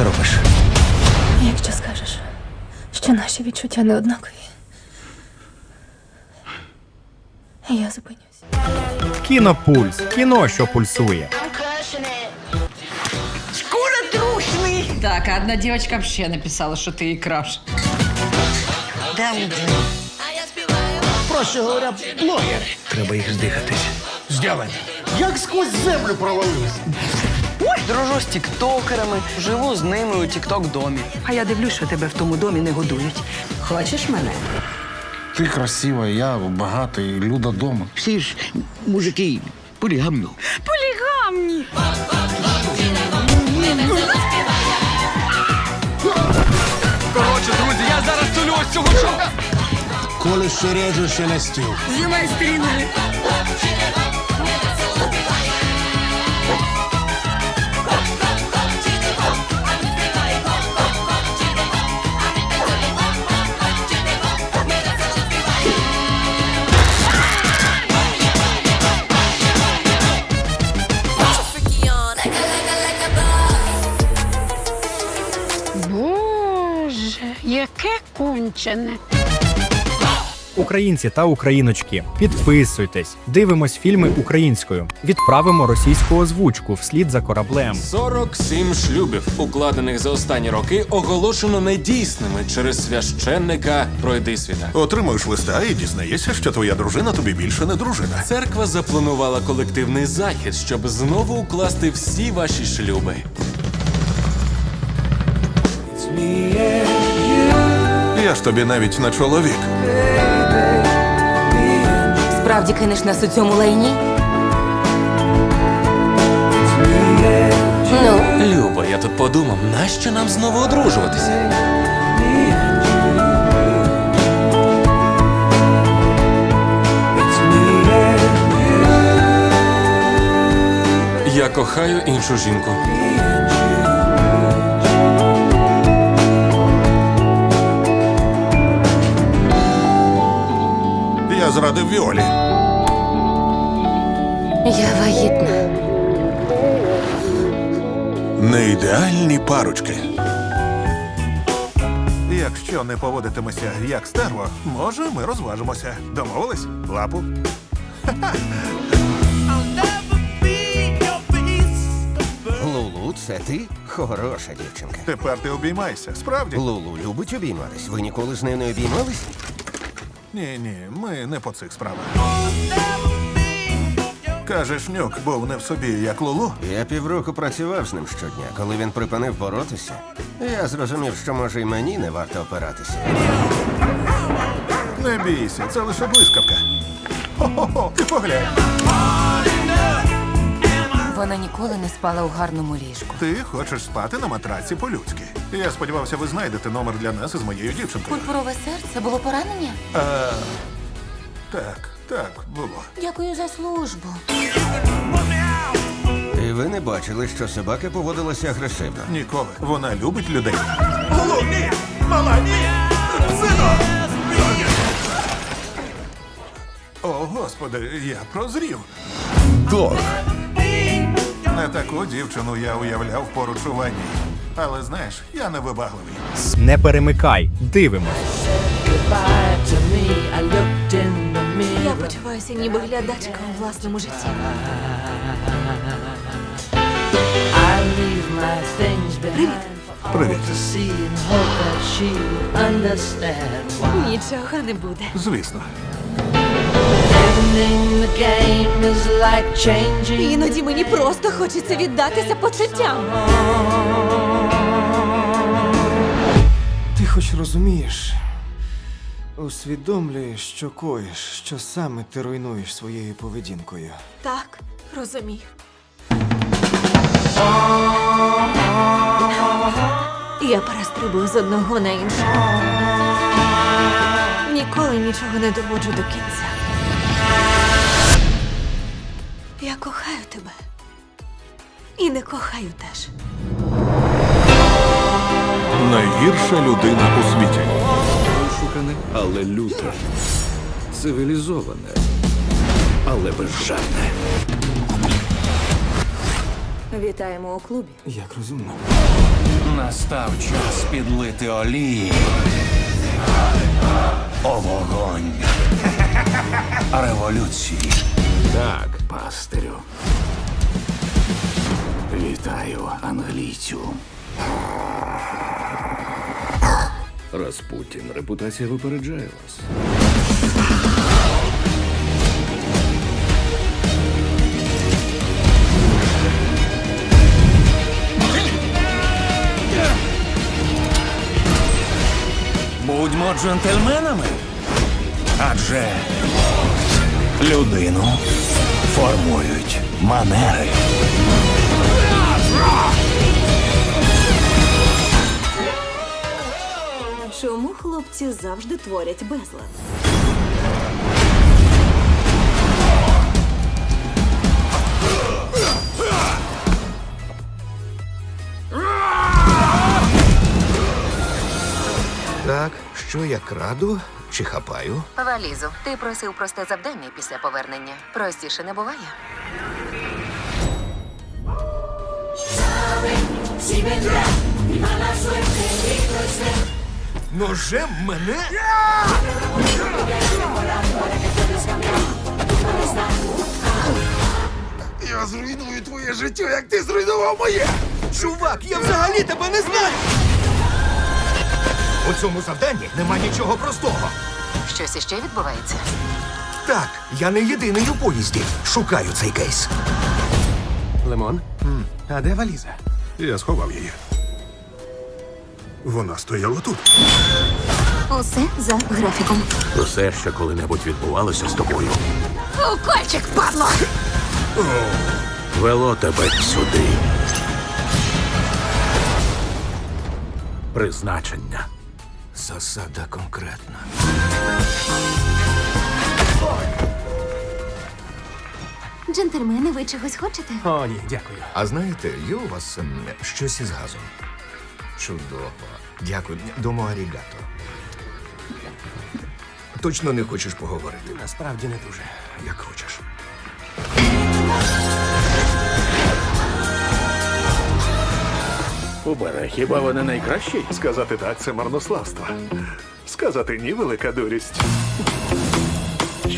ти робиш? Якщо скажеш, що наші відчуття не однакові, я зупинюсь. Кінопульс. Кіно, що пульсує. Так, а одна девочка вообще написала, что ты ей краш. Проще говоря, блогери. Треба їх здихатись. Здявай. Як сквозь землю провалився. Дружу з тіктокерами, живу з ними у тікток-домі. А я дивлюсь, що тебе в тому домі не годують. Хочеш мене? Ти красива, я багатий, люда дома. Всі ж мужики полігамно. Полігамні! Коротше, друзі, я зараз тулю ось цього шоу. Коли ще реже шелестів. Знімай стрінги. Кончене. Українці та україночки, підписуйтесь, дивимось фільми українською, відправимо російську озвучку вслід за кораблем. 47 шлюбів, укладених за останні роки, оголошено недійсними через священника пройдисвіта. Отримуєш листа і дізнаєшся, що твоя дружина тобі більше не дружина. Церква запланувала колективний захід, щоб знову укласти всі ваші шлюби. Я ж тобі навіть не чоловік. Справді кинеш нас у цьому лайні? Ну, Люба, я тут подумав, нащо нам знову одружуватися? Я кохаю іншу жінку. Я зрадив Віолі. я вагітна. Не ідеальні парочки. Якщо не поводитимеся як стерво, може ми розважимося. Домовились? Лапу. Лулу, це ти? Хороша дівчинка. Тепер ти обіймайся. Справді? Лулу любить обійматись. Ви ніколи з нею не обіймались? Ні, ні, ми не по цих справах. Кажеш, нюк був не в собі, як Лулу. Я півроку працював з ним щодня. Коли він припинив боротися, я зрозумів, що може і мені не варто опиратися. Не бійся, це лише блискавка. Хо-хо-хо, ти поглянь. Вона ніколи не спала у гарному ліжку. Ти хочеш спати на матраці по-людськи. Я сподівався, ви знайдете номер для нас із моєю дівчинкою. Пурпурове серце було поранення? А, так, так, було. Дякую за службу. І ви не бачили, що собака поводилася агресивно. Ніколи. Вона любить людей. О, господи, я прозрів. Дог. Не таку дівчину я уявляв поруч у ванні. Але знаєш, я не вибагливий. Не перемикай, дивимось. Я почуваюся ніби глядачка у власному житті. Привіт. Нічого не буде. Звісно. Іноді мені просто хочеться віддатися почуттям. Хоч розумієш, усвідомлюєш, що коїш, що саме ти руйнуєш своєю поведінкою. Так, розумію. Я перестрибую з одного на інше. Ніколи нічого не доводжу до кінця. Я кохаю тебе. І не кохаю теж. Найгірша людина у світі. Вишукане, але люте. Цивілізоване, але безжальне. Вітаємо у клубі. Як розумно. Настав час підлити олії. О вогонь. Революції. Так, пастирю. Вітаю, англійцю. Распутін, репутація випереджає вас. Будьмо джентльменами. Адже людину формують манери. Чому хлопці завжди творять безлад? Так, що я краду чи хапаю? Валізу, ти просив просте завдання після повернення. Простіше не буває. Ножем мене? Я зруйную твоє життя, як ти зруйнував моє! Чувак, я взагалі тебе не знаю! У цьому завданні нема нічого простого. Щось іще відбувається. Так, я не єдиний у поїзді. Шукаю цей кейс. Лимон? А де валіза? Я сховав її. Вона стояла тут. Усе за графіком. Усе, що коли-небудь відбувалося з тобою, Укольчик, падло! вело тебе сюди. Призначення. Засада конкретна. Джентльмени, ви чогось хочете? О, ні, дякую. А знаєте, є у вас ем, щось із газом? Чудово. Дякую. Домо арігато. Точно не хочеш поговорити? Насправді не дуже. Як хочеш. Убере, хіба вони найкращі? Сказати так це марнославство. Сказати ні велика дурість.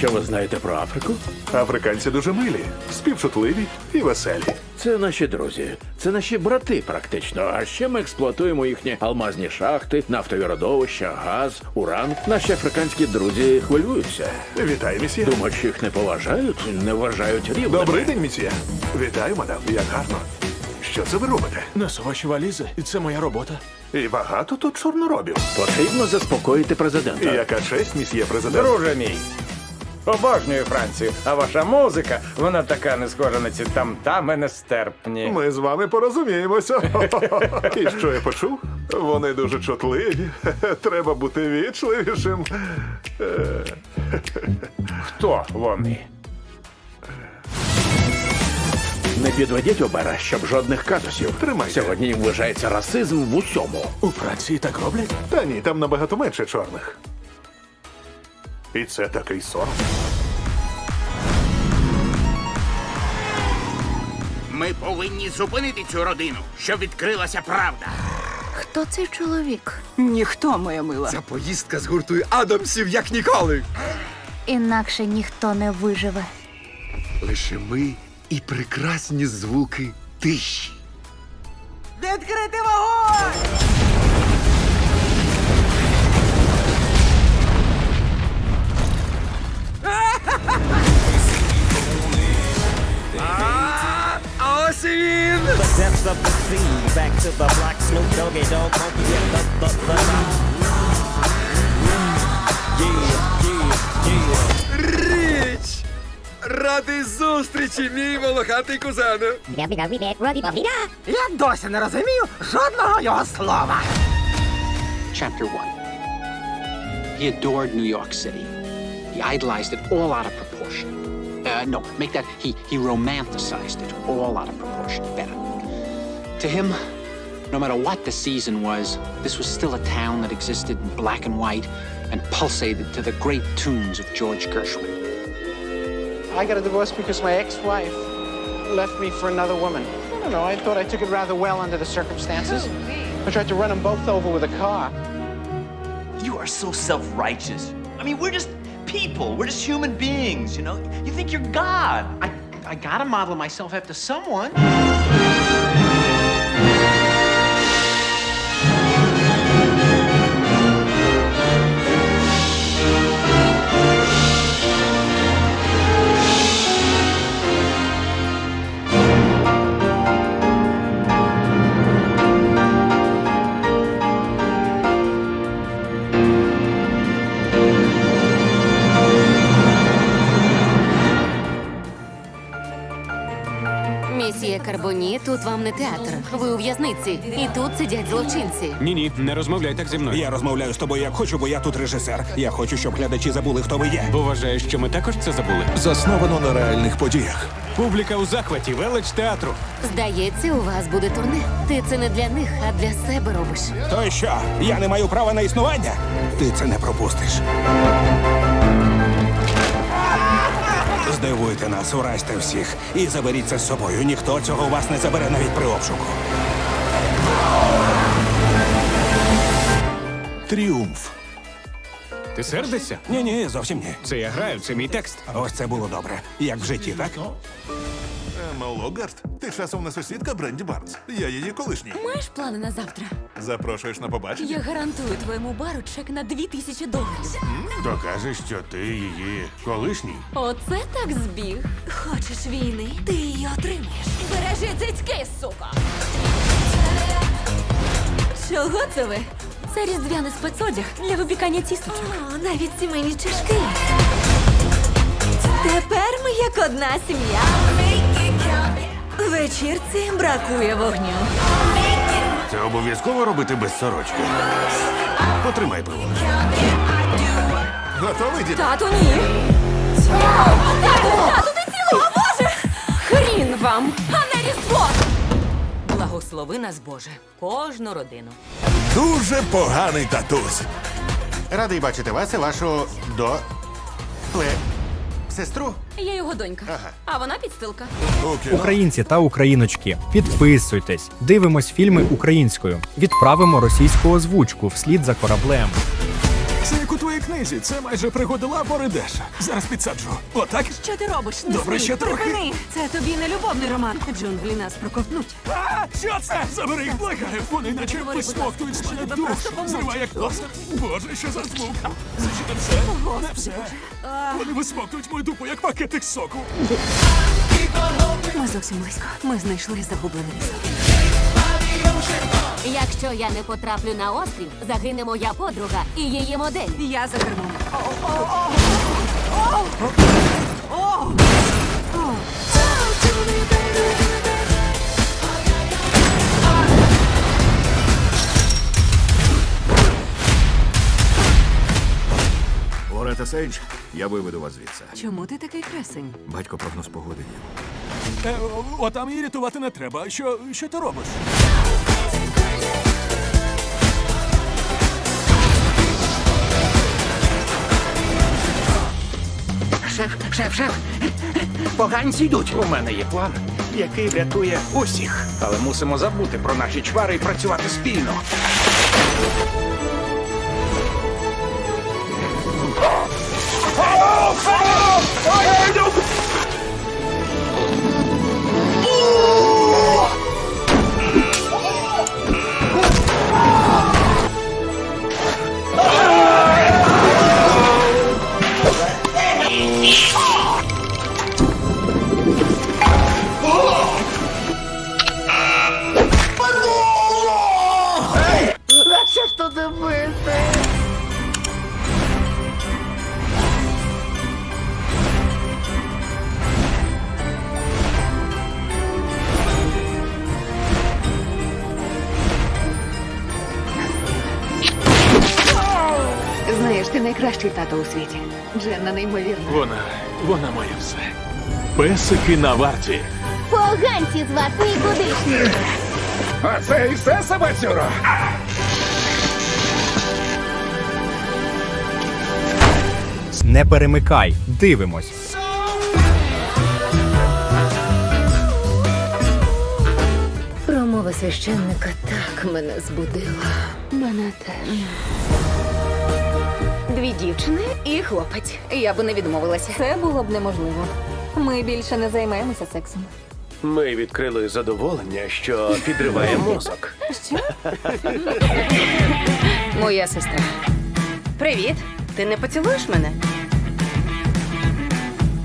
Що ви знаєте про Африку? Африканці дуже милі, співчутливі і веселі. Це наші друзі, це наші брати, практично. А ще ми експлуатуємо їхні алмазні шахти, нафтові родовища, газ, уран. Наші африканські друзі хвилюються. Вітаю, місьє. Думають, що їх не поважають, не вважають рівними. Добрий день, місьє. Вітаю, мадам. Як гарно. Що це ви робите? Несу ваші валізи, і це моя робота. І багато тут чорноробів. Потрібно заспокоїти президента. яка честь, місьє президент. Друже мій. Обожнюю Францію, а ваша музика, вона така не схожа на ці там-тами нестерпні. Ми з вами порозуміємося. І що я почув? Вони дуже чутливі. Треба бути вічливішим. Хто вони? Не підведіть обера, щоб жодних казусів. Тримайте. Сьогодні вважається расизм в усьому. У Франції так роблять? Та ні, там набагато менше чорних. І це такий сором. Ми повинні зупинити цю родину, щоб відкрилася правда. Хто цей чоловік? Ніхто, моя мила. Ця поїздка згуртує Адамсів як ніколи. Інакше ніхто не виживе. Лише ми і прекрасні звуки тиші. Відкрити вогонь! Річ! Радий зустрічі, мій волохатий кузене! Я досі не розумію жодного його слова. Chapter 1 He adored New York City. He idolized it all out of proportion. Uh, no, make that he, he romanticized it all out of proportion. Better. To him, no matter what the season was, this was still a town that existed in black and white and pulsated to the great tunes of George Gershwin. I got a divorce because my ex-wife left me for another woman. I don't know. I thought I took it rather well under the circumstances. I tried to run them both over with a car. You are so self-righteous. I mean, we're just people. We're just human beings, you know? You think you're God. I, I gotta model myself after someone. Тут вам не театр. Ви у в'язниці, і тут сидять злочинці. Ні, ні, не розмовляй так зі мною. Я розмовляю з тобою як хочу, бо я тут режисер. Я хочу, щоб глядачі забули, хто ви є. Бо вважаєш, що ми також це забули. Засновано на реальних подіях. Публіка у захваті, велич театру. Здається, у вас буде турне. Ти це не для них, а для себе робиш. То й що? Я не маю права на існування? Ти це не пропустиш. Здивуйте нас, уразьте всіх і заберіть це з собою. Ніхто цього у вас не забере навіть при обшуку. Тріумф. Ти сердишся? Ні, ні, зовсім ні. Це я граю, це мій текст. Ось це було добре. Як в житті, так? Ема Логард, ти часом не сусідка Бренді Барнс. Я її колишній. Маєш плани на завтра? Запрошуєш на побачення? Я гарантую твоєму бару чек на дві тисячі доларів. Докажеш, що ти її колишній. Оце так збіг. Хочеш війни? Ти її отримаєш. Бережи цицьки, сука! Чого це ви? Це різдвяний спецодяг для випікання тісточок. О, навіть сімейні чашки. Тепер ми як одна сім'я. Вечірці бракує вогню. Це обов'язково робити без сорочки. Потримай пиво. Готовий, дід? Тату, ні. Тату, тату, ти цілий, о Боже! Хрін вам, а не різдво! Благослови нас, Боже, кожну родину. Дуже поганий татусь. Радий бачити вас і вашу до. Пле. Сестру? Я його донька, а вона підстилка. Українці та україночки, підписуйтесь, дивимось фільми українською, відправимо російську озвучку вслід за кораблем. Це як у твоїй книзі. Це майже пригоди лапори Деша. Зараз підсаджу. Отак? Що ти робиш? Добре, ще трохи. Припини. Це тобі не любовний роман. Джунглі нас проковтнуть. А, що це? Забери їх, благаю. Вони наче висмоктують з мене душу. Зриває як тостер. Боже, що за звук. Не все. Не все. Вони висмоктують мою дупу, як пакетик соку. Ми зовсім близько. Ми знайшли загублене лісо. Якщо я не потраплю на острів, загине моя подруга і її модель. Я за кермом. Орета Сейдж, я виведу вас звідси. Чому ти такий красень? Батько прогноз погоди. Е, отам її рятувати не треба. Що, що ти робиш? Шеф, шеф, шеф. Поганці йдуть. У мене є план, який врятує усіх. Але мусимо забути про наші чвари і працювати спільно. Песики на варті. Поганці з вас нікудишні. А це і все, собацюро? Не перемикай, дивимось. Розмова священника так мене збудила. Мене теж. Дві дівчини і хлопець. Я би не відмовилася. Це було б неможливо. Ми більше не займаємося сексом. Ми відкрили задоволення, що підриває мозок. Що? Моя сестра. Привіт. Ти не поцілуєш мене?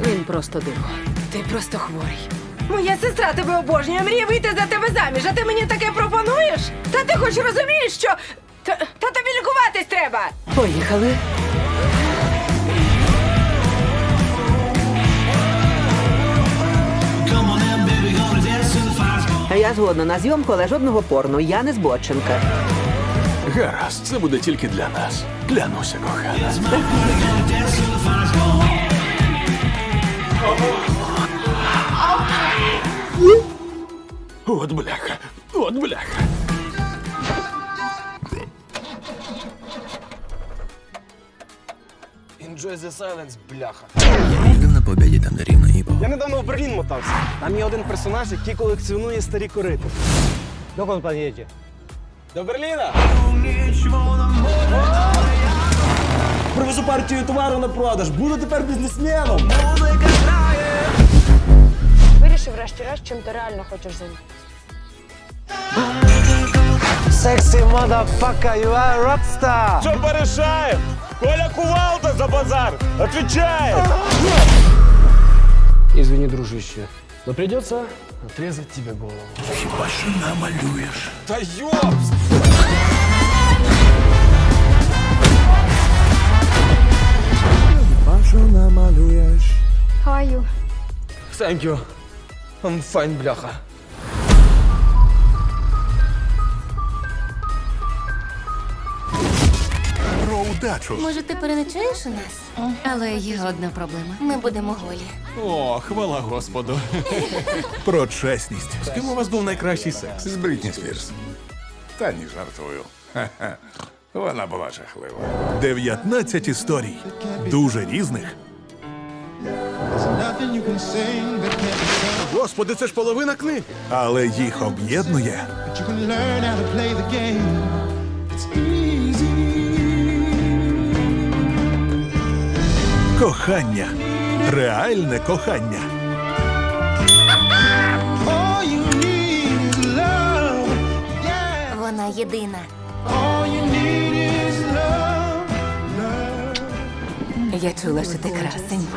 Він просто диво. Ти просто хворий. Моя сестра тебе обожнює, мріє вийти за тебе заміж, а ти мені таке пропонуєш? Та ти хоч розумієш, що. Та, та тобі лікуватись треба! Поїхали. Я згодна на зйомку, але жодного порно. Я не збоченка. Гаразд, це буде тільки для нас. Клянуся, кохана. От бляха, от бляха. Enjoy the silence, бляха. Їздив на побіді там, де рівно Я недавно в Берлін мотався. Там є один персонаж, який колекціонує старі корити. Док он поїде? До Берліна! Привезу партію товару на продаж. Буду тепер бізнесменом. Вирішив врешті-решт, чим ти реально хочеш займатися. Сексі motherfucker, you are rockstar! Що порішаєм? Коля Кувалда за базар! Отвечает! Извини, дружище, но придется отрезать тебе голову. Хіба що намалюєш? Да ёпс! Хіба що намалюєш? How are you? Thank you. I'm fine, бляха. Про удачу. Може, ти переночуєш у нас? Але є одна проблема. Ми будемо голі. О, хвала Господу. Про чесність. З ким у вас був найкращий секс? З Брітні Спірс. Та ні, жартую. Ха-ха. Вона була жахлива. 19 історій. Дуже різних. Господи, це ж половина книг. Але їх об'єднує кохання. Реальне кохання. Вона єдина. Я чула, що ти красень.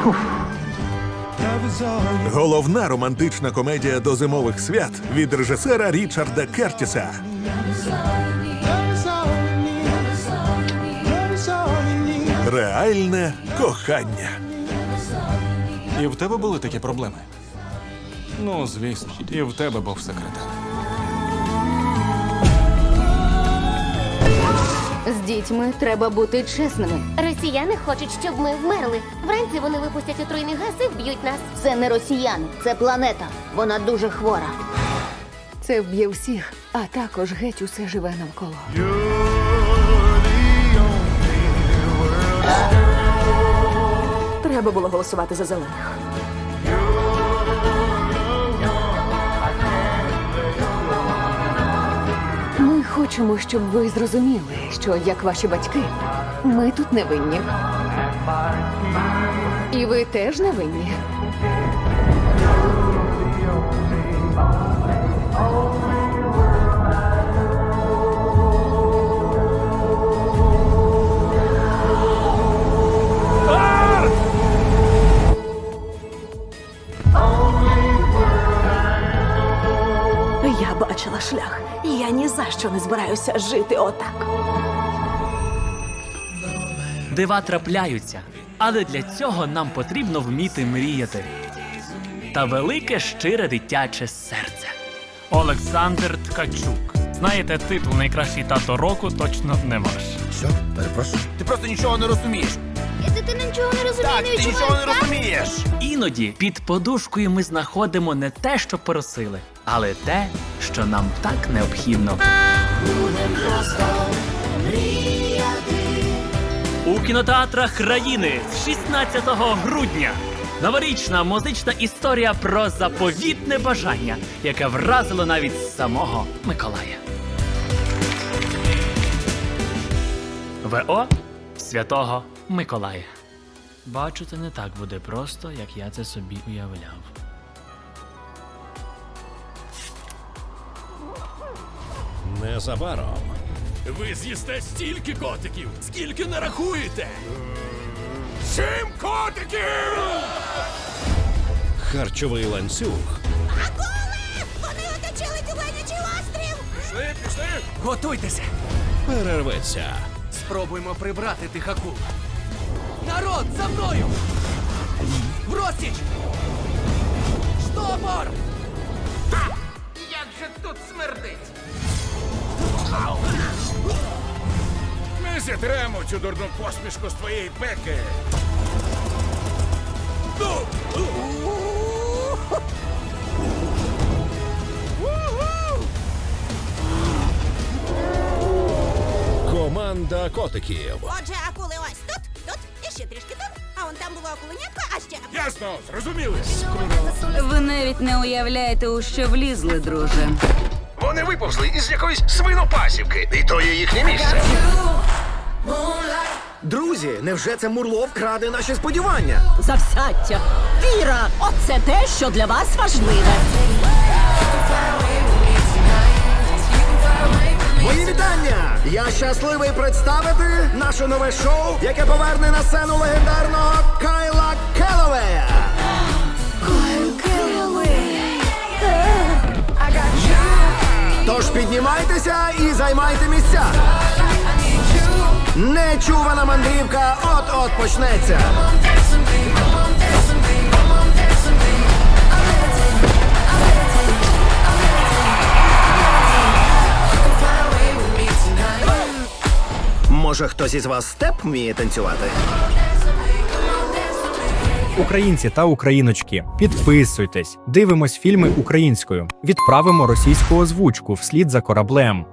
Головна романтична комедія до зимових свят від режисера Річарда Кертіса. Реальне кохання. І в тебе були такі проблеми? Ну, звісно, і в тебе був секретар. З дітьми треба бути чесними. Росіяни хочуть, щоб ми вмерли. Вранці вони випустять отруйний газ і вб'ють нас. Це не росіяни, це планета. Вона дуже хвора. Це вб'є всіх, а також геть усе живе навколо. Треба було голосувати за зелених. Ми хочемо, щоб ви зрозуміли, що як ваші батьки, ми тут не винні. І ви теж не винні. Бачила шлях, і я ні за що не збираюся жити отак. Дива трапляються, але для цього нам потрібно вміти мріяти. Та велике щире дитяче серце. Олександр Ткачук. Знаєте, титул найкращий тато року точно не ваш. Що? Перепрошую. Ти просто нічого не розумієш. І дитина нічого не розуміє, Так, не ти нічого не так? розумієш. Іноді під подушкою ми знаходимо не те, що просили, але те, що нам так необхідно. У кінотеатрах країни з 16 грудня Новорічна музична історія про заповітне бажання, яке вразило навіть самого Миколая. ВО Святого Миколая. Бачу, це не так буде просто, як я це собі уявляв. Незабаром. Ви з'їсте стільки котиків, скільки нарахуєте. Сім котиків! Харчовий ланцюг Вони оточили тюленячий острів! Пішли, пішли! Готуйтеся! перерветься. Спробуємо прибрати тих акул. Народ, за мною! В розтіч! Штопор! Як же тут смердить? Ми зітремо цю дурну посмішку з твоєї пеки. Ну! Команда котиків. Отже, акули і ще трішки тут. А он там було акуленятко, а ще. Ясно, зрозуміли. Ви навіть не уявляєте, у що влізли, друже. Вони виповзли із якоїсь свинопасівки, і то є їхнє місце. Друзі, невже це Мурло вкраде наші сподівання? Завсядьте! Віра! Оце те, що для вас важливе. Мої вітання! Я щасливий представити наше нове шоу, яке поверне на сцену легендарного Кайла Келлоуея. Тож піднімайтеся і займайте місця. Нечувана мандрівка от-от почнеться. Може, хтось із вас степ вміє танцювати? Українці та україночки, підписуйтесь, дивимось фільми українською, відправимо російську озвучку вслід за кораблем.